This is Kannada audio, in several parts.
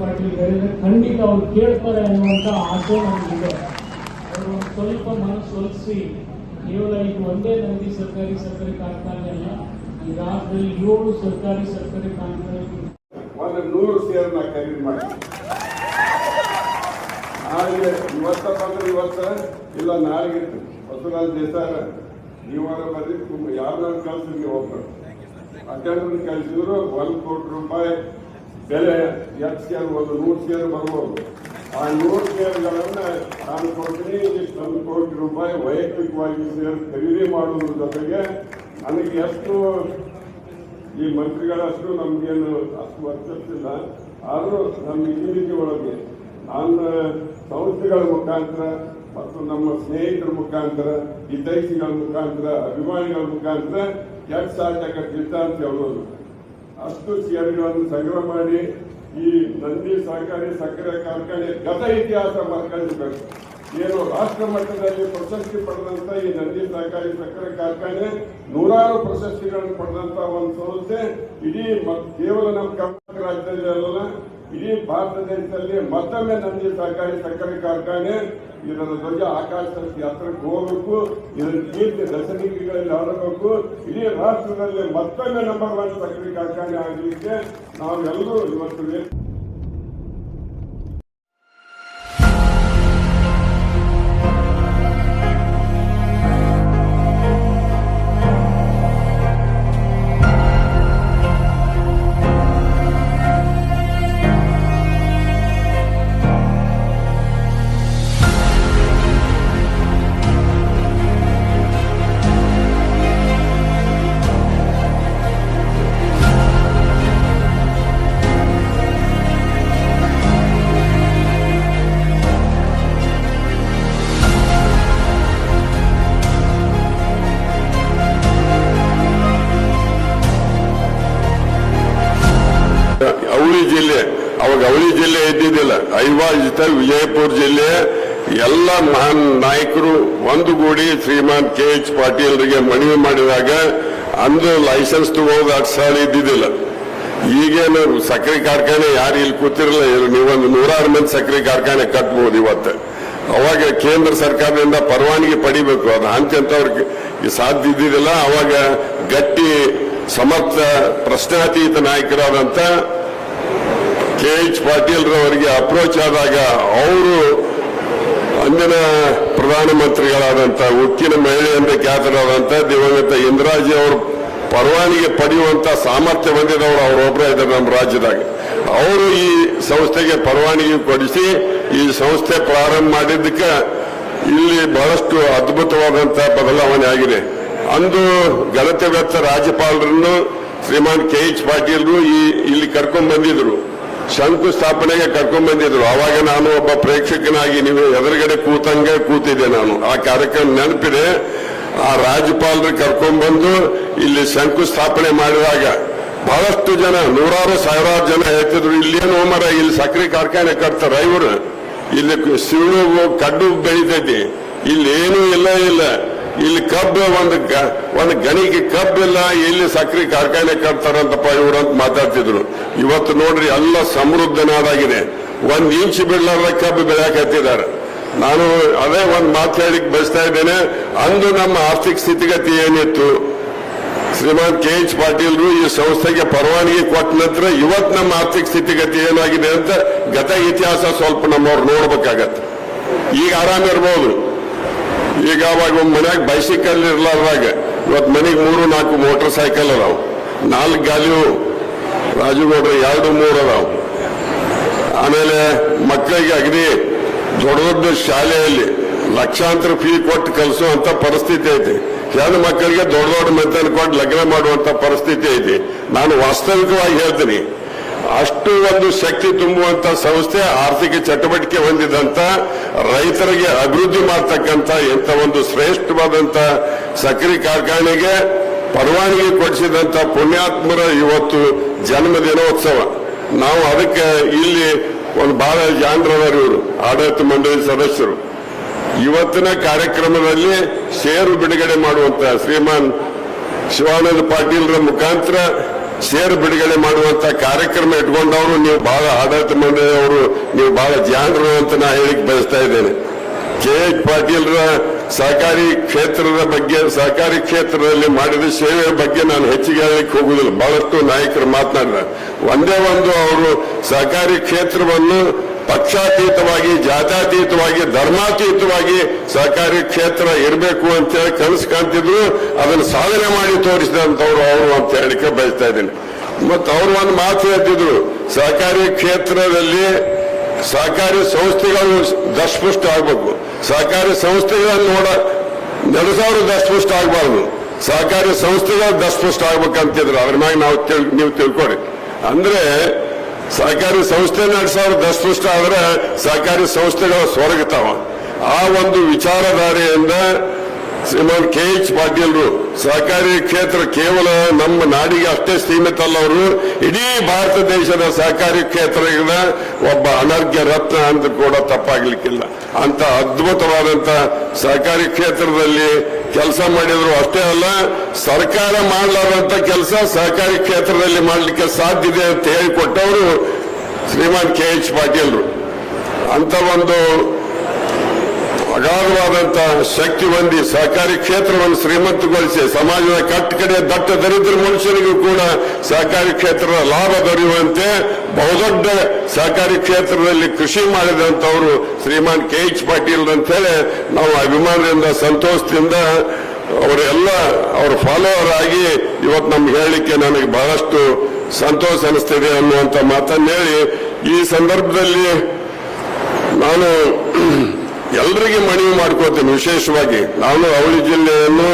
ಪಾಟೀಲ್ ಖಂಡಿತ ಅವ್ರು ಕೇಳ್ತಾರೆ ಅನ್ನುವಂತ ಆಸೆ ನಮಗಿದೆ. ಅವರು ಸ್ವಲ್ಪ ಮನಸ್ಸು ಒಲಿಸಿ, ಕೇವಲ ಈಗ ಒಂದೇ ನಂದಿ ಸರ್ಕಾರಿ ಸಕ್ಕರೆ ಕಾರ್ಖಾನೆ ಅಲ್ಲ ಈ ರಾಜ್ಯದಲ್ಲಿ ಏಳು ಸರ್ಕಾರಿ ಸಕ್ಕರೆ ಕಾರ್ಖಾನೆ ನೂರು ಸೇರನ್ನ ಖರೀದಿ ಮಾಡಿ. ನಾಳೆಗೆ ಇವತ್ತ ಬಂದ್ರೆ ಇವತ್ತ, ಇಲ್ಲ ನಾಳೆಗೆ ಬಸವರಾಜ್ ದೇಸಾರ ನೀವಾರ ಬರೀ ತುಂಬ ಯಾರನ್ನ ಕಳ್ಸಿ, ನೀವು ಒಬ್ಬರು ಅಟೆಂಡರ್ ಕಳಿಸಿದ್ರು, ಒಂದು ಕೋಟಿ ರೂಪಾಯಿ ಬೆಲೆ ಎರಡು ಒಂದು ನೂರು ಶೇರ್ ಬರ್ಬೋದು. ಆ ನೂರು ಸೇರುಗಳನ್ನ ನಾನು ಕೊಡ್ತೀನಿ ಇಷ್ಟು ಒಂದು ಕೋಟಿ ರೂಪಾಯಿ ವೈಯಕ್ತಿಕವಾಗಿ ಶೇರ್ ಖರೀದಿ ಮಾಡುವುದ್ರ ಜೊತೆಗೆ ನನಗೆ ಎಷ್ಟು ಈ ಮಂತ್ರಿಗಳಷ್ಟು ನಮ್ಗೇನು ಅಷ್ಟು ವರ್ತಿಸ್ತಿಲ್ಲ ಆದರೂ ನಮ್ಮ ರೀತಿ ಒಳಗೆ ನನ್ನ ಸಂಸ್ಥೆಗಳ ಮುಖಾಂತರ ಮತ್ತು ನಮ್ಮ ಸ್ನೇಹಿತರ ಮುಖಾಂತರ ಹಿತೈಷಿಗಳ ಮುಖಾಂತರ, ಅಭಿಮಾನಿಗಳ ಮುಖಾಂತರ ಕೆಟ್ಟ ಆಗತ್ತಿಲ್ಲ ಅಂತ ಹೇಳೋದು ಅಷ್ಟು ಶೇರ್ಗಳನ್ನು ಸಂಗ್ರಹ ಮಾಡಿ ಈ ನಂದಿ ಸಹಕಾರಿ ಸಕ್ಕರೆ ಕಾರ್ಖಾನೆ ಗತ ಇತಿಹಾಸ ಮರ್ಕಳಿಸಬೇಕು. ಏನು ರಾಷ್ಟ್ರ ಮಟ್ಟದಲ್ಲಿ ಪ್ರಶಸ್ತಿ ಪಡೆದಂತ ಈ ನಂದಿ ಸಹಕಾರಿ ಸಕ್ಕರೆ ಕಾರ್ಖಾನೆ ನೂರಾರು ಪ್ರಶಸ್ತಿಗಳನ್ನು ಪಡೆದಂತ ಒಂದು ಸಂಸ್ಥೆ. ಇಡೀ ಕೇವಲ ನಮ್ಮ ಕರ್ನಾಟಕ ರಾಜ್ಯದಲ್ಲಿ ಅಲ್ಲ ಇಡೀ ಭಾರತ ದೇಶದಲ್ಲಿ ಮತ್ತೊಮ್ಮೆ ನಂದಿ ಸಹಕಾರಿ ಸಕ್ಕರೆ ಕಾರ್ಖಾನೆ. ಇದರ ಧ್ವಜ ಆಕಾಶ ಎತ್ತರಕ್ಕೆ ಹೋಗಬೇಕು. ಇದರ ಕೀರ್ತಿ ದಶನಿಕೆಗಳಲ್ಲಿ ಆಡಬೇಕು ಇಡೀ ರಾಷ್ಟ್ರದಲ್ಲಿ ಮತ್ತೊಮ್ಮೆ ನಂಬರ್ ಒನ್ ಸಕ್ಕರೆ ಕಾರ್ಖಾನೆ ಆಗಲಿಕ್ಕೆ ನಾವೆಲ್ಲರೂ ಇವತ್ತು ಐವಾಜಿತ ವಿಜಯಪುರ ಜಿಲ್ಲೆ ಎಲ್ಲ ಮಹಾನ್ ನಾಯಕರು ಒಂದುಗೂಡಿ ಶ್ರೀಮಾನ್ ಕೆ ಎಚ್ ಪಾಟೀಲ್ರಿಗೆ ಮನವಿ ಮಾಡಿದಾಗ ಅಂದು ಲೈಸೆನ್ಸ್ ತಗೋದು ಅಷ್ಟು ಸಾಲ ಇದ್ದಿದ್ದಿಲ್ಲ. ಈಗೇನು ಸಕ್ಕರೆ ಕಾರ್ಖಾನೆ ಯಾರು ಇಲ್ಲಿ ಕೂತಿರಲ್ಲ ನೀವೊಂದು ನೂರಾರು ಮಂದಿ ಸಕ್ಕರೆ ಕಾರ್ಖಾನೆ ಕಟ್ಬಹುದು ಇವತ್ತು. ಅವಾಗ ಕೇಂದ್ರ ಸರ್ಕಾರದಿಂದ ಪರವಾನಗಿ ಪಡಿಬೇಕು, ಅದು ಅಂತವ್ರಿಗೆ ಸಾಧ್ಯ ಇದ್ದಿದ್ದಿಲ್ಲ. ಅವಾಗ ಗಟ್ಟಿ, ಸಮರ್ಥ, ಪ್ರಶ್ನಾತೀತ ನಾಯಕರಾದಂತ ಕೆ ಎಚ್ ಪಾಟೀಲ್ ರವರಿಗೆ ಅಪ್ರೋಚ್ ಆದಾಗ ಅವರು ಅಂದಿನ ಪ್ರಧಾನಮಂತ್ರಿಗಳಾದಂಥ ಉಕ್ಕಿನ ಮಹಿಳೆ ಎಂದು ಖ್ಯಾತರಾದಂಥ ದಿವಂಗತ ಇಂದಿರಾಜಿ ಅವರು ಪರವಾನಿಗೆ ಪಡೆಯುವಂತ ಸಾಮರ್ಥ್ಯ ಹೊಂದಿದವರು ಅವರೊಬ್ಬರೇ ಇದ್ದಾರೆ ನಮ್ಮ ರಾಜ್ಯದಾಗ. ಅವರು ಈ ಸಂಸ್ಥೆಗೆ ಪರವಾನಗಿ ಕೊಡಿಸಿ ಈ ಸಂಸ್ಥೆ ಪ್ರಾರಂಭ ಮಾಡಿದ್ದಕ್ಕೆ ಇಲ್ಲಿ ಬಹಳಷ್ಟು ಅದ್ಭುತವಾದಂತ ಬದಲಾವಣೆ ಆಗಿದೆ. ಅಂದು ವ್ಯಕ್ತ ರಾಜ್ಯಪಾಲರನ್ನು ಶ್ರೀಮಾನ್ ಕೆ ಎಚ್ ಪಾಟೀಲ್ರು ಈ ಇಲ್ಲಿ ಕರ್ಕೊಂಡು ಬಂದಿದ್ರು ಶಂಕುಸ್ಥಾಪನೆಗೆ ಕರ್ಕೊಂಡ್ ಬಂದಿದ್ರು. ಅವಾಗ ನಾನು ಒಬ್ಬ ಪ್ರೇಕ್ಷಕನಾಗಿ ನೀವು ಎದುರುಗಡೆ ಕೂತಂಗೆ ಕೂತಿದ್ದೆ ನಾನು. ಆ ಕಾರ್ಯಕ್ರಮ ನೆನಪಿದೆ. ಆ ರಾಜ್ಯಪಾಲರು ಕರ್ಕೊಂಡ್ ಬಂದು ಇಲ್ಲಿ ಶಂಕುಸ್ಥಾಪನೆ ಮಾಡಿದಾಗ ಬಹಳಷ್ಟು ಜನ, ನೂರಾರು ಸಾವಿರಾರು ಜನ ಹೇಳ್ತಿದ್ರು, ಇಲ್ಲೇನು ಮರ, ಇಲ್ಲಿ ಸಕ್ಕರೆ ಕಾರ್ಖಾನೆ ಕಟ್ತಾರ ಇವರು. ಇಲ್ಲಿ ಸಿಳು ಕಡ್ಡು ಬೆಳಿತೈತಿ. ಇಲ್ಲಿ ಏನೂ ಇಲ್ಲ ಇಲ್ಲ. ಇಲ್ಲಿ ಕಬ್ಬು ಒಂದು ಒಂದು ಗಣಿಗೆ ಕಬ್ಬಿಲ್ಲ ಎಲ್ಲಿ ಸಕ್ಕರೆ ಕಾರ್ಖಾನೆ ಕಟ್ತಾರಂತಪ್ಪ ಇವರು ಅಂತ ಮಾತಾಡ್ತಿದ್ರು. ಇವತ್ತು ನೋಡ್ರಿ ಎಲ್ಲ ಸಮೃದ್ಧನಾದಾಗಿದೆ. ಒಂದ್ ಇಂಚ್ ಬಿಡ್ಲಾರ್ದ ಕಬ್ಬು ಬೆಳೆಯಕತ್ತಿದ್ದಾರೆ ನಾನು ಅದೇ ಒಂದು ಮಾತಾಡಿಕ್ ಬಯಸ್ತಾ ಇದ್ದೇನೆ, ಅಂದು ನಮ್ಮ ಆರ್ಥಿಕ ಸ್ಥಿತಿಗತಿ ಏನಿತ್ತು? ಶ್ರೀಮಾನ್ ಕೆ ಎಚ್ ಪಾಟೀಲ್ರು ಈ ಸಂಸ್ಥೆಗೆ ಪರವಾನಗಿ ಕೊಟ್ಟ ನಂತರ ಇವತ್ತು ನಮ್ಮ ಆರ್ಥಿಕ ಸ್ಥಿತಿಗತಿ ಏನಾಗಿದೆ ಅಂತ ಗತ ಇತಿಹಾಸ ಸ್ವಲ್ಪ ನಮ್ಮವ್ರು ನೋಡ್ಬೇಕಾಗತ್ತೆ. ಈಗ ಆರಾಮ ಇರ್ಬೋದು. ಈಗ ಅವಾಗ ಒಂದು ಮನ್ಯಾಗ ಬೈಸಿಕಲ್ ಇರ್ಲಾರ್ದಾಗ ಇವತ್ತು ಮನೆಗೆ ಮೂರು, ನಾಲ್ಕು ಮೋಟರ್ ಸೈಕಲ್ ಅದಾವ. ನಾಲ್ಕು ಗಾಲಿಯು ರಾಜುಗೌಡ್ರ ಎರಡು, ಮೂರು ಅದಾವ. ಆಮೇಲೆ ಮಕ್ಕಳಿಗೆ ಅಗ್ನಿ ದೊಡ್ಡ ದೊಡ್ಡ ಶಾಲೆಯಲ್ಲಿ ಲಕ್ಷಾಂತರ ಫೀ ಕೊಟ್ಟು ಕಲಿಸುವಂತ ಪರಿಸ್ಥಿತಿ ಐತಿ. ಹೆಣ್ಣು ಮಕ್ಕಳಿಗೆ ದೊಡ್ಡ ದೊಡ್ಡ ಮೆತ್ತನ ಕೊಟ್ಟು ಲಗ್ನ ಮಾಡುವಂತ ಪರಿಸ್ಥಿತಿ ಐತಿ. ನಾನು ವಾಸ್ತವಿಕವಾಗಿ ಹೇಳ್ತೀನಿ ಅಷ್ಟು ಒಂದು ಶಕ್ತಿ ತುಂಬುವಂತ ಸಂಸ್ಥೆ ಆರ್ಥಿಕ ಚಟುವಟಿಕೆ ಹೊಂದಿದಂತ ರೈತರಿಗೆ ಅಭಿವೃದ್ಧಿ ಮಾಡತಕ್ಕಂತ ಇಂಥ ಒಂದು ಶ್ರೇಷ್ಠವಾದಂತ ಸಕ್ಕರೆ ಕಾರ್ಖಾನೆಗೆ ಪರವಾನಗಿ ಕೊಡಿಸಿದಂತ ಪುಣ್ಯಾತ್ಮರ ಇವತ್ತು ಜನ್ಮ ದಿನೋತ್ಸವ ನಾವು ಅದಕ್ಕೆ ಇಲ್ಲಿ ಒಂದು ಬಹಳ ಜಾಣರವರು ಇವರು, ಆಡಳಿತ ಮಂಡಳಿ ಸದಸ್ಯರು. ಇವತ್ತಿನ ಕಾರ್ಯಕ್ರಮದಲ್ಲಿ ಷೇರು ಬಿಡುಗಡೆ ಮಾಡುವಂತ ಶ್ರೀಮಾನ್ ಶಿವಾನಂದ ಪಾಟೀಲ್ರ ಮುಖಾಂತರ ಷೇರು ಬಿಡುಗಡೆ ಮಾಡುವಂತ ಕಾರ್ಯಕ್ರಮ ಇಟ್ಕೊಂಡವರು ನೀವು ಬಹಳ ಆಡಳಿತ ಮಂಡಳಿಯವರು, ನೀವು ಬಹಳ ಜಾಣರು ಅಂತ ನಾ ಹೇಳಿಕ್ ಬಯಸ್ತಾ ಇದ್ದೇನೆ. ಕೆ ಎಚ್ ಪಾಟೀಲ್ರ ಸಹಕಾರಿ ಕ್ಷೇತ್ರದ ಬಗ್ಗೆ, ಸಹಕಾರಿ ಕ್ಷೇತ್ರದಲ್ಲಿ ಮಾಡಿದ ಸೇವೆಯ ಬಗ್ಗೆ ನಾನು ಹೆಚ್ಚಿಗೆ ಹೇಳಲಿಕ್ಕೆ ಹೋಗುದಿಲ್ಲ ಬಹಳಷ್ಟು ನಾಯಕರು ಮಾತನಾಡಿದ ಒಂದೇ ಒಂದು ಅವರು ಸಹಕಾರಿ ಕ್ಷೇತ್ರವನ್ನು ಪಕ್ಷಾತೀತವಾಗಿ, ಜಾತ್ಯಾತೀತವಾಗಿ, ಧರ್ಮಾತೀತವಾಗಿ ಸಹಕಾರಿ ಕ್ಷೇತ್ರ ಇರಬೇಕು ಅಂತೇಳಿ ಕನಸು ಕಾಣ್ತಿದ್ರು. ಅದನ್ನು ಸಾಧನೆ ಮಾಡಿ ತೋರಿಸಿದಂತವ್ರು ಅವರು ಅಂತ ಹೇಳಿಕೆ ಬಯಸ್ತಾ ಇದ್ದೀನಿ. ಮತ್ತು ಅವರು ಒಂದು ಮಾತು ಹೇಳ್ತಿದ್ರು. ಸಹಕಾರಿ ಕ್ಷೇತ್ರದಲ್ಲಿ ಸಹಕಾರಿ ಸಂಸ್ಥೆಗಳು ದಸ್ಪುಷ್ಟ ಆಗಬೇಕು. ಸಹಕಾರಿ ಸಂಸ್ಥೆಗಳನ್ನು ನೋಡ, ನಡೆಸೋರು ದಸ್ಪುಷ್ಟ ಆಗಬಾರ್ದು. ಸಹಕಾರಿ ಸಂಸ್ಥೆಗಳು ದಸ್ಪುಷ್ಟ ಆಗ್ಬೇಕಂತಿದ್ರು. ಅದ್ರ ಮ್ಯಾಗ ನಾವು ನೀವು ತಿಳ್ಕೊಡಿ ಅಂದ್ರೆ ಸಹಕಾರಿ ಸಂಸ್ಥೆ ನಡೆಸೋರು ದಸ್ಪುಷ್ಟ ಆದ್ರೆ ಸಹಕಾರಿ ಸಂಸ್ಥೆಗಳು ಸ್ವರ್ಗತಾವ. ಆ ಒಂದು ವಿಚಾರಧಾರೆಯಿಂದ ಶ್ರೀಮಾನ್ ಕೆ ಎಚ್ ಪಾಟೀಲ್ರು ಸಹಕಾರಿ ಕ್ಷೇತ್ರ ಕೇವಲ ನಮ್ಮ ನಾಡಿಗೆ ಅಷ್ಟೇ ಸೀಮಿತ ಅಲ್ಲ ಅವರು ಇಡೀ ಭಾರತ ದೇಶದ ಸಹಕಾರಿ ಕ್ಷೇತ್ರದ ಒಬ್ಬ ಅನರ್ಘ್ಯ ರತ್ನ ಅಂತ ಕೂಡ ತಪ್ಪಾಗ್ಲಿಕ್ಕಿಲ್ಲ. ಅಂತ ಅದ್ಭುತವಾದಂತ ಸಹಕಾರಿ ಕ್ಷೇತ್ರದಲ್ಲಿ ಕೆಲಸ ಮಾಡಿದ್ರು ಅಷ್ಟೇ ಅಲ್ಲ, ಸರ್ಕಾರ ಮಾಡಲಾರಂತ ಕೆಲಸ ಸಹಕಾರಿ ಕ್ಷೇತ್ರದಲ್ಲಿ ಮಾಡಲಿಕ್ಕೆ ಸಾಧ್ಯ ಇದೆ ಅಂತ ಹೇಳಿಕೊಟ್ಟವರು ಶ್ರೀಮಾನ್ ಕೆ ಎಚ್ ಪಾಟೀಲ್ರು. ಅಂತ ಒಂದು ಅಗಾಧವಾದಂತ ಶಕ್ತಿ ಹೊಂದಿ ಸಹಕಾರಿ ಕ್ಷೇತ್ರವನ್ನು ಶ್ರೀಮಂತಗೊಳಿಸಿ ಸಮಾಜದ ಕಟ್ಟಕಡೆ ದಟ್ಟ ದರಿದ್ರ ಮನುಷ್ಯರಿಗೂ ಕೂಡ ಸಹಕಾರಿ ಕ್ಷೇತ್ರದ ಲಾಭ ದೊರೆಯುವಂತೆ ಬಹುದೊಡ್ಡ ಸಹಕಾರಿ ಕ್ಷೇತ್ರದಲ್ಲಿ ಕೃಷಿ ಮಾಡಿದಂತವರು ಶ್ರೀಮಾನ್ ಕೆ ಎಚ್ ಪಾಟೀಲ್ ಅಂತೇಳಿ ನಾವು ಅಭಿಮಾನದಿಂದ, ಸಂತೋಷದಿಂದ ಅವರೆಲ್ಲ ಅವರು ಫಾಲೋವರ್ ಆಗಿ ಇವತ್ತು ನಮ್ಗೆ ಹೇಳಲಿಕ್ಕೆ ನನಗೆ ಬಹಳಷ್ಟು ಸಂತೋಷ ಅನಿಸ್ತಿದೆ ಅನ್ನುವಂತ ಮಾತನ್ನೇಳಿ ಈ ಸಂದರ್ಭದಲ್ಲಿ ನಾನು ಎಲ್ಲರಿಗೆ ಮನವಿ ಮಾಡ್ಕೋತೀನಿ ವಿಶೇಷವಾಗಿ ನಾನು ಅವಳಿ ಜಿಲ್ಲೆಯನ್ನು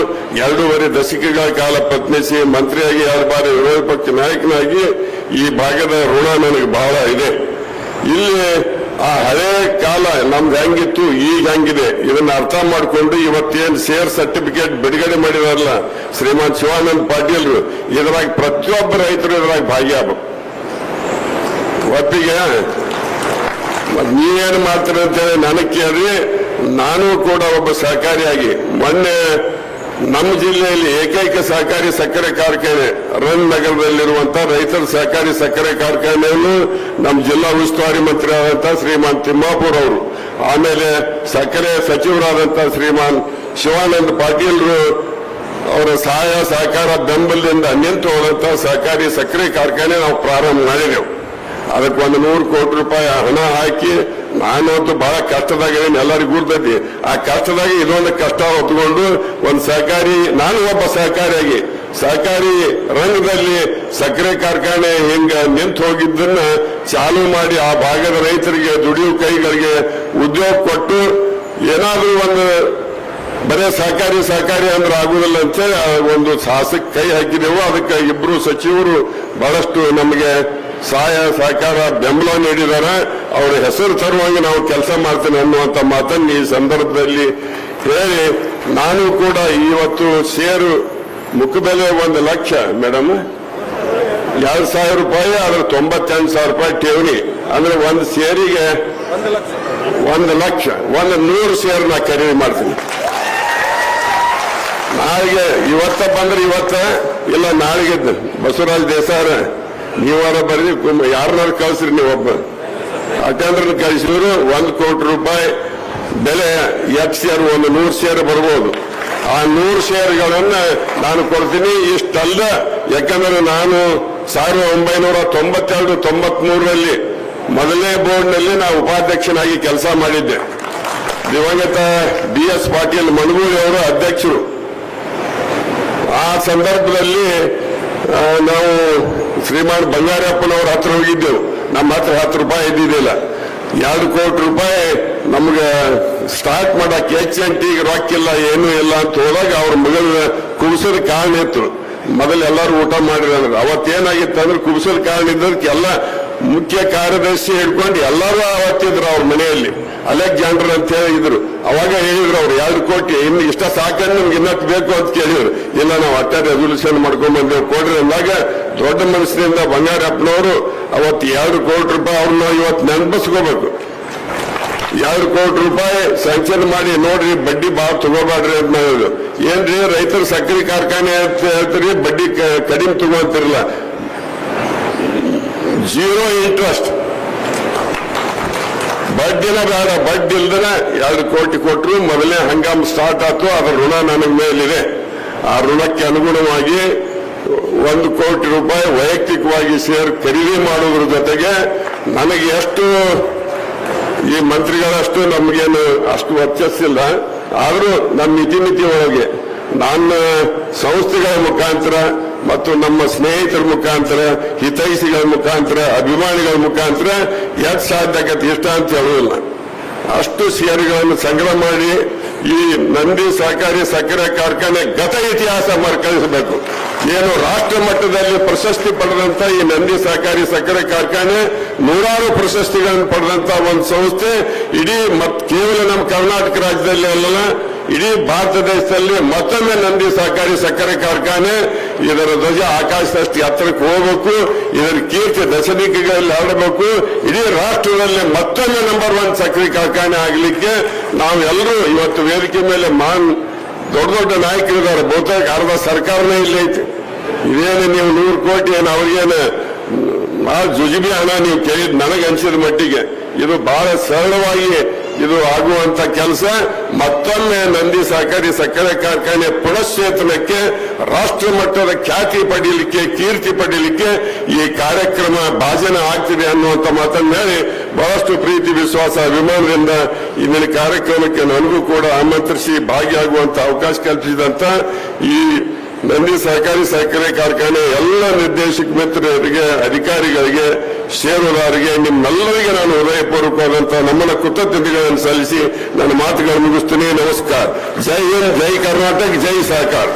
ಎರಡೂವರೆ ದಶಕಗಳ ಕಾಲ ಪತ್ನಿಸಿ ಮಂತ್ರಿಯಾಗಿ ಎರಡು ಬಾರಿ ವಿರೋಧ ಪಕ್ಷ ನಾಯಕನಾಗಿ ಈ ಭಾಗದ ಋಣ ನನಗೆ ಬಹಳ ಇದೆ. ಇಲ್ಲಿ ಆ ಹಳೆ ಕಾಲ ನಮ್ದು ಹೆಂಗಿತ್ತು, ಈಗ ಹೆಂಗಿದೆ, ಇದನ್ನ ಅರ್ಥ ಮಾಡಿಕೊಂಡು ಇವತ್ತೇನು ಸೇರ್ ಸರ್ಟಿಫಿಕೇಟ್ ಬಿಡುಗಡೆ ಮಾಡಿದಾರಲ್ಲ ಶ್ರೀಮಾನ್ ಶಿವಾನಂದ್ ಪಾಟೀಲ್, ಇದ್ರಾಗ ಪ್ರತಿಯೊಬ್ಬ ರೈತರು ಇದ್ರಾಗ ಭಾಗಿಯಾಗಬೇಕು. ಒಪ್ಪಿಗೆ? ನೀವೇನು ಅಂತ ಅಂತೇಳಿ ನನಗೆ ಕೇಳಿ, ನಾನು ಕೂಡ ಒಬ್ಬ ಸಹಕಾರಿಯಾಗಿ. ಮೊನ್ನೆ ನಮ್ಮ ಜಿಲ್ಲೆಯಲ್ಲಿ ಏಕೈಕ ಸಹಕಾರಿ ಸಕ್ಕರೆ ಕಾರ್ಖಾನೆ ರನ್ ನಗರದಲ್ಲಿರುವಂತ ರೈತರ ಸಹಕಾರಿ ಸಕ್ಕರೆ ಕಾರ್ಖಾನೆಯನ್ನು ನಮ್ಮ ಜಿಲ್ಲಾ ಉಸ್ತುವಾರಿ ಮಂತ್ರಿ ಆದಂತ ಶ್ರೀಮಾನ್ ತಿಮ್ಮಾಪುರ್ ಅವರು, ಆಮೇಲೆ ಸಕ್ಕರೆ ಸಚಿವರಾದಂತ ಶ್ರೀಮಾನ್ ಶಿವಾನಂದ ಪಾಟೀಲ್ರು ಅವರ ಸಹಾಯ ಸಹಕಾರ ಬೆಂಬಲದಿಂದ ನಿಂತು ಹೋದಂತ ಸಹಕಾರಿ ಸಕ್ಕರೆ ಕಾರ್ಖಾನೆ ನಾವು ಪ್ರಾರಂಭ ಮಾಡಿದೆವು. ಅದಕ್ಕೆ ಒಂದು ನೂರು ಕೋಟಿ ರೂಪಾಯಿ ಹಣ ಹಾಕಿ ನಾನಂತೂ ಬಹಳ ಕಷ್ಟದಾಗ ಎಲ್ಲರಿಗೂ ಗುರ್ತೈತಿ ಆ ಕಷ್ಟದಾಗ ಇದೊಂದು ಕಷ್ಟ ಹೊತ್ಕೊಂಡು ಒಂದು ಸಹಕಾರಿ ನಾನು ಒಬ್ಬ ಸಹಕಾರಿಯಾಗಿ ಸಹಕಾರಿ ರಂಗದಲ್ಲಿ ಸಕ್ಕರೆ ಕಾರ್ಖಾನೆ ಹಿಂಗ ನಿಂತು ಹೋಗಿದ್ದನ್ನ ಚಾಲು ಮಾಡಿ ಆ ಭಾಗದ ರೈತರಿಗೆ ದುಡಿಯುವ ಕೈಗಳಿಗೆ ಉದ್ಯೋಗ ಕೊಟ್ಟು ಏನಾದ್ರೂ ಒಂದು ಬರೇ ಸಹಕಾರಿ ಸಹಕಾರಿ ಅಂದ್ರೆ ಆಗುದಿಲ್ಲ ಅಂತೇಳಿ ಒಂದು ಸಾಹಸಕ್ಕೆ ಕೈ ಹಾಕಿದೆವು. ಅದಕ್ಕೆ ಇಬ್ರು ಸಚಿವರು ಬಹಳಷ್ಟು ನಮಗೆ ಸಹಾಯ ಸಹಕಾರ ಬೆಂಬಲ ನೀಡಿದ್ದಾರೆ ಅವರ ಹೆಸರು ತರುವಂಗೆ ನಾವು ಕೆಲಸ ಮಾಡ್ತೇನೆ ಅನ್ನುವಂತ ಮಾತನ್ನು ಈ ಸಂದರ್ಭದಲ್ಲಿ ಹೇಳಿ, ನಾನು ಕೂಡ ಇವತ್ತು ಸೇರು ಮುಖಬೆಲೆ ಒಂದು ಲಕ್ಷ, ಮೇಡಮ್. ಎರಡು ಸಾವಿರ ರೂಪಾಯಿ ಅದ್ರ ತೊಂಬತ್ತೆಂಟು ಸಾವಿರ ರೂಪಾಯಿ ಠೇವಣಿ. ಅಂದ್ರೆ ಒಂದು ಸೇರಿಗೆ ಒಂದು ಲಕ್ಷ, ಒಂದು ನೂರು ಸೇರು ನಾ ಖರೀದಿ ಮಾಡ್ತೀನಿ. ನಾಳೆಗೆ ಇವತ್ತ ಬಂದ್ರೆ ಇವತ್ತ, ಇಲ್ಲ ನಾಳೆಗೆ ಬಸವರಾಜ್ ದೇಸಾರ ನೀವಾರ ಬರ್ರಿ ಯಾರನ್ನಾರು ಕಳಿಸ್ರಿ ಒಬ್ಬ. ಅಟೆಂಡರ್ ಕಳಿಸಿದ್ರು ಒಂದು ಕೋಟಿ ರೂಪಾಯಿ ಬೆಲೆ ಎಕ್ ಶೇರ್, ಒಂದು ನೂರು ಶೇರ್ ಬರ್ಬೋದು. ಆ ನೂರು ಶೇರ್ಗಳನ್ನ ನಾನು ಕೊಡ್ತೀನಿ. ಇಷ್ಟಲ್ಲ, ಯಾಕಂದ್ರೆ ನಾನು ಸಾವಿರದ ಒಂಬೈನೂರ ತೊಂಬತ್ತೆರಡು, ತೊಂಬತ್ಮೂರರಲ್ಲಿ ಮೊದಲನೇ ಬೋರ್ಡ್ನಲ್ಲಿ ನಾನು ಉಪಾಧ್ಯಕ್ಷನಾಗಿ ಕೆಲಸ ಮಾಡಿದ್ದೆ. ದಿವಂಗತ ಬಿ ಎಸ್ ಪಾಟೀಲ್ ಮಣಗೂರಿ ಅವರು ಅಧ್ಯಕ್ಷರು. ಆ ಸಂದರ್ಭದಲ್ಲಿ ನಾವು ಶ್ರೀಮಾನ್ ಬಂಗಾರಪ್ಪನವ್ರ ಹತ್ರ ಹೋಗಿದ್ದೆವು. ನಮ್ಮ ಹತ್ರ ಹತ್ತು ರೂಪಾಯಿ ಇದ್ದಿದ್ದಿಲ್ಲ. ಎರಡು ಕೋಟಿ ರೂಪಾಯಿ ನಮ್ಗೆ ಸ್ಟಾರ್ಟ್ ಮಾಡಕ್ಕೆ ಎಚ್ ಎನ್ ಟಿ ರೊಕ್ಕಿಲ್ಲ, ಏನೂ ಇಲ್ಲ ಅಂತ ಹೋದಾಗ ಅವ್ರ ಮಗಳ ಕುಬಿಸೋದ ಕಾರಣ ಇತ್ತು. ಮೊದಲು ಎಲ್ಲರೂ ಊಟ ಮಾಡಿದ್ರು ಅವತ್ತೇನಾಗಿತ್ತು ಅಂದ್ರೆ ಕುಬಿಸೋದ ಕಾರಣ ಇದ್ದದಕ್ಕೆ ಎಲ್ಲ ಮುಖ್ಯ ಕಾರ್ಯದರ್ಶಿ ಹಿಡ್ಕೊಂಡು ಎಲ್ಲರೂ ಅವತ್ತಿದ್ರು ಅವ್ರ ಮನೆಯಲ್ಲಿ. ಅಲೆಕ್ಸಾಂಡರ್ ಅಂತ ಹೇಳಿದ್ರು ಅವಾಗ ಹೇಳಿದ್ರು ಅವ್ರು, ಎರಡು ಕೋಟಿ, ಇನ್ನು ಇಷ್ಟ ಸಾಕಂದ್ರೆ ನಮ್ಗೆ ಇನ್ನಷ್ಟು ಬೇಕು ಅಂತ ಕೇಳಿದ್ರು. ಇಲ್ಲ, ನಾವು ಅಟ್ಟ ರೆಸೊಲ್ಯೂಷನ್ ಮಾಡ್ಕೊಂಡ್ ಬಂದೇವು. ಕೊಡ್ರಿ ಅಂದಾಗ ದೊಡ್ಡ ಮನಸ್ಸಿನಿಂದ ಬಂಗಾರಪ್ಪನವರು ಅವತ್ತು ಎರಡು ಕೋಟಿ ರೂಪಾಯಿ ಅವ್ರನ್ನ ಇವತ್ತು ನೆನಪಿಸ್ಕೋಬೇಕು. ಎರಡು ಕೋಟಿ ರೂಪಾಯಿ ಸ್ಯಾಂಕ್ಷನ್ ಮಾಡಿ, ನೋಡ್ರಿ ಬಡ್ಡಿ ಭಾಳ ತಗೋಬೇಡ್ರಿ ಅಂತ ಹೇಳಿದ್ರು ಏನ್ರಿ ರೈತರ ಸಕ್ಕರೆ ಕಾರ್ಖಾನೆ ಅಂತ ಹೇಳ್ತೀರಿ, ಬಡ್ಡಿ ಕಡಿಮೆ ತಗೋತಿರಲ್ಲ. ಜೀರೋ ಇಂಟ್ರೆಸ್ಟ್ ಬಡ್ಡಿನ ಬೇಡ, ಬಡ್ಡಿ ಇಲ್ದನೆ ಎರಡು ಕೋಟಿ ಕೊಟ್ಟರು ಮೊದಲೇ ಹಂಗಾಮ ಸ್ಟಾರ್ಟ್ ಆಯ್ತು, ಅದರ ಋಣ ನನಗೆ ಮೇಲಿದೆ. ಆ ಋಣಕ್ಕೆ ಅನುಗುಣವಾಗಿ ಒಂದು ಕೋಟಿ ರೂಪಾಯಿ ವೈಯಕ್ತಿಕವಾಗಿ ಶೇರ್ ಖರೀದಿ ಮಾಡುವುದರ ಜೊತೆಗೆ ನನಗೆ ಎಷ್ಟು ಈ ಮಂತ್ರಿಗಳಷ್ಟು ನಮಗೇನು ಅಷ್ಟು ವರ್ಚಸ್ಸಿಲ್ಲ. ಆದರೂ ನಮ್ಮ ಮಿತಿಮಿತಿ ಒಳಗೆ ನನ್ನ ಸಂಸ್ಥೆಗಳ ಮುಖಾಂತರ ಮತ್ತು ನಮ್ಮ ಸ್ನೇಹಿತರ ಮುಖಾಂತರ, ಹಿತೈಷಿಗಳ ಮುಖಾಂತರ, ಅಭಿಮಾನಿಗಳ ಮುಖಾಂತರ ಎಷ್ಟು ಸಾಧ್ಯ ಆಗತ್ತೆ ಇಷ್ಟ ಅಂತ ಹೇಳುವುದಿಲ್ಲ. ಅಷ್ಟು ಷೇರುಗಳನ್ನು ಸಂಗ್ರಹ ಮಾಡಿ ಈ ನಂದಿ ಸಹಕಾರಿ ಸಕ್ಕರೆ ಕಾರ್ಖಾನೆ ಗತ ಇತಿಹಾಸ ಮರುಕಳಿಸಬೇಕು. ಏನು ರಾಷ್ಟ್ರ ಮಟ್ಟದಲ್ಲಿ ಪ್ರಶಸ್ತಿ ಪಡೆದಂತ ಈ ನಂದಿ ಸಹಕಾರಿ ಸಕ್ಕರೆ ಕಾರ್ಖಾನೆ ನೂರಾರು ಪ್ರಶಸ್ತಿಗಳನ್ನು ಪಡೆದಂತ ಒಂದು ಸಂಸ್ಥೆ. ಇಡೀ ಮತ್ ಕೇವಲ ನಮ್ಮ ಕರ್ನಾಟಕ ರಾಜ್ಯದಲ್ಲಿ ಅಲ್ಲ ಇಡೀ ಭಾರತ ದೇಶದಲ್ಲಿ ಮತ್ತೊಮ್ಮೆ ನಂದಿ ಸಹಕಾರಿ ಸಕ್ಕರೆ ಕಾರ್ಖಾನೆ. ಇದರ ಧ್ವಜ ಆಕಾಶದಷ್ಟು ಎತ್ತರಕ್ಕೆ ಹೋಗಬೇಕು, ಇದರ ಕೀರ್ತಿ ದಶದಿಕ್ಕಿಗಳಲ್ಲಿ ಹರಡಬೇಕು ಇಡೀ ರಾಷ್ಟ್ರದಲ್ಲಿ ಮತ್ತೊಮ್ಮೆ ನಂಬರ್ ಒನ್ ಸಕ್ಕರೆ ಕಾರ್ಖಾನೆ ಆಗಲಿಕ್ಕೆ ನಾವೆಲ್ಲರೂ ಇವತ್ತು ವೇದಿಕೆ ಮೇಲೆ ಮಾನ್ ದೊಡ್ಡ ದೊಡ್ಡ ನಾಯಕರಿದ್ದಾರೆ. ಬಹುತೇಕ ಅರ್ಧ ಸರ್ಕಾರನೇ ಐತೆ. ಇದೇನು ನೀವು ನೂರು ಕೋಟಿ ಏನು ಅವ್ರಿಗೇನು, ಆ ಜುಜುಬಿ ಹಣ ನೀವು ಕೇಳಿದ್ ನನಗೆ ಅನ್ಸಿದ ಮಟ್ಟಿಗೆ ಇದು ಬಹಳ ಸರಳವಾಗಿ ಇದು ಆಗುವಂತ ಕೆಲಸ. ಮತ್ತೊಮ್ಮೆ ನಂದಿ ಸಹಕಾರಿ ಸಕ್ಕರೆ ಕಾರ್ಖಾನೆ ಪುನಶ್ಚೇತನಕ್ಕೆ ರಾಷ್ಟ್ರ ಮಟ್ಟದ ಖ್ಯಾತಿ ಪಡೀಲಿಕ್ಕೆ, ಕೀರ್ತಿ ಪಡೀಲಿಕ್ಕೆ ಈ ಕಾರ್ಯಕ್ರಮ ಭಾಜನ ಆಗ್ತಿದೆ ಅನ್ನುವಂತ ಮಾತನ್ನ ಹೇಳಿ ಬಹಳಷ್ಟು ಪ್ರೀತಿ, ವಿಶ್ವಾಸ, ಅಭಿಮಾನದಿಂದ ಇಂದಿನ ಕಾರ್ಯಕ್ರಮಕ್ಕೆ ನನಗೂ ಕೂಡ ಆಮಂತ್ರಿಸಿ ಭಾಗಿಯಾಗುವಂತ ಅವಕಾಶ ಕಲ್ಪಿಸಿದಂತ ಈ ನಂದಿ ಸಹಕಾರಿ ಸಕ್ಕರೆ ಕಾರ್ಖಾನೆ ಎಲ್ಲ ನಿರ್ದೇಶಕ ಮಿತ್ರರಿಗೆ, ಅಧಿಕಾರಿಗಳಿಗೆ, ಷೇರುದಾರರಿಗೆ, ನಿಮ್ಮೆಲ್ಲರಿಗೆ ನಾನು ಹೃದಯಪೂರ್ವಕವಾದಂತಹ ನಮ್ಮನ್ನ ಕೃತಜ್ಞತೆಗಳನ್ನು ಸಲ್ಲಿಸಿ ನನ್ನ ಮಾತುಗಳನ್ನು ಮುಗಿಸ್ತೀನಿ. ನಮಸ್ಕಾರ. ಜೈ ಜೈ ಕರ್ನಾಟಕ, ಜೈ ಸಹಕಾರ.